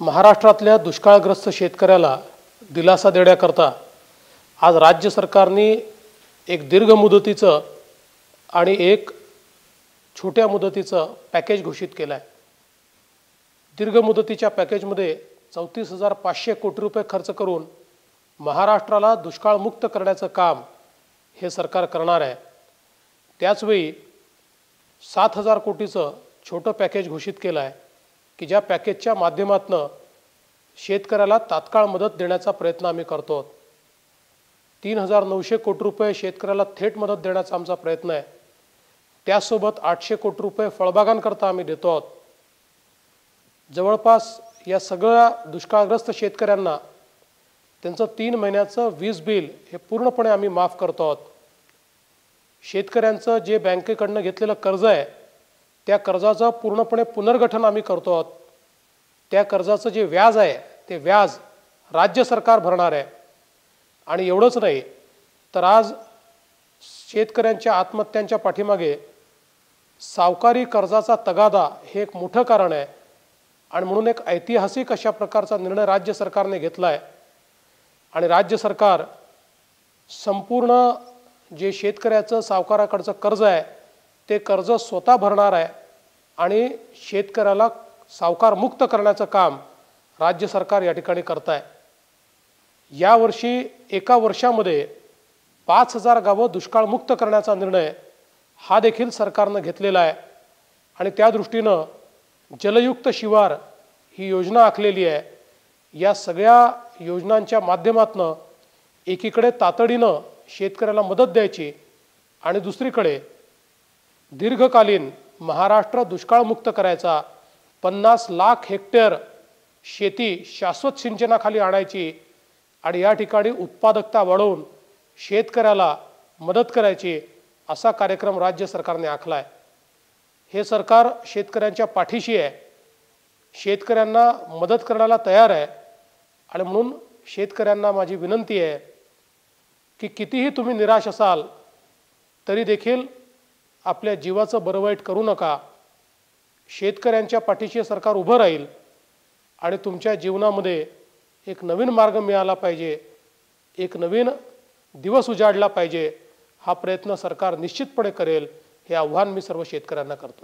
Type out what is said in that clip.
महाराष्ट्रातल्या दुष्काळग्रस्त शेतकऱ्याला दिलासा देण्याकरता आज राज्य सरकारने एक दीर्घ मुदतीचं आणि एक छोट्या मुदतीचं पॅकेज घोषित केलं आहे दीर्घ मुदतीच्या पॅकेजमध्ये चौतीस हजार पाचशे कोटी रुपये खर्च करून महाराष्ट्राला दुष्काळमुक्त करण्याचं काम हे सरकार करणार आहे. त्याचवेळी सात हजार कोटीचं छोटं पॅकेज घोषित केलं आहे की ज्या पॅकेजच्या माध्यमातनं शेतकऱ्याला तात्काळ मदत देण्याचा प्रयत्न आम्ही करतो. आहोत तीन हजार नऊशे कोटी रुपये शेतकऱ्याला थेट मदत देण्याचा आमचा प्रयत्न आहे. त्यासोबत आठशे कोटी रुपये फळबागांकरता आम्ही देतो आहोत. जवळपास या सगळ्या दुष्काळग्रस्त शेतकऱ्यांना त्यांचं तीन महिन्याचं वीज बिल हे पूर्णपणे आम्ही माफ करतो आहोत. शेतकऱ्यांचं जे बँकेकडनं घेतलेलं कर्ज आहे त्या कर्जाचं पूर्णपणे पुनर्गठन आम्ही करतो आहोत. त्या कर्जाचं जे व्याज आहे ते व्याज राज्य सरकार भरणार आहे. आणि एवढंच नाही तर आज शेतकऱ्यांच्या आत्महत्यांच्या पाठीमागे सावकारी कर्जाचा तगादा हे एक मोठं कारण आहे. आणि म्हणून एक ऐतिहासिक अशा प्रकारचा निर्णय राज्य सरकारने घेतला आहे आणि राज्य सरकार संपूर्ण जे शेतकऱ्याचं सावकाराकडचं कर्ज आहे ते कर्ज स्वतः भरणार आहे आणि शेतकऱ्याला सावकार मुक्त करण्याचं काम राज्य सरकार या ठिकाणी करत आहे यावर्षी एका वर्षामध्ये पाच हजार गावं दुष्काळमुक्त करण्याचा निर्णय हा देखील सरकारनं घेतलेला आहे आणि त्या दृष्टीनं जलयुक्त शिवार ही योजना आखलेली आहे. या सगळ्या योजनांच्या माध्यमातनं एकीकडे तातडीनं शेतकऱ्याला मदत द्यायची आणि दुसरीकडे दीर्घकालीन महाराष्ट्र दुष्काळमुक्त करायचा पन्नास लाख हेक्टर शेती शाश्वत सिंचनाखाली आणायची आणि या ठिकाणी उत्पादकता वाढवून शेतकऱ्याला मदत करायची असा कार्यक्रम राज्य सरकारने आखला आहे हे सरकार शेतकऱ्यांच्या पाठीशी आहे. शेतकऱ्यांना मदत करण्याला तयार आहे. आणि म्हणून शेतकऱ्यांना माझी विनंती आहे की कितीही तुम्ही निराश असाल तरी देखील आपल्या जीवाचं बरं वाईट करू नका. शेतकऱ्यांच्या पाठीशी सरकार उभं राहील आणि तुमच्या जीवनामध्ये एक नवीन मार्ग मिळाला पाहिजे. एक नवीन दिवस उजाडला पाहिजे. हा प्रयत्न सरकार निश्चितपणे करेल हे आव्हान मी सर्व शेतकऱ्यांना करतो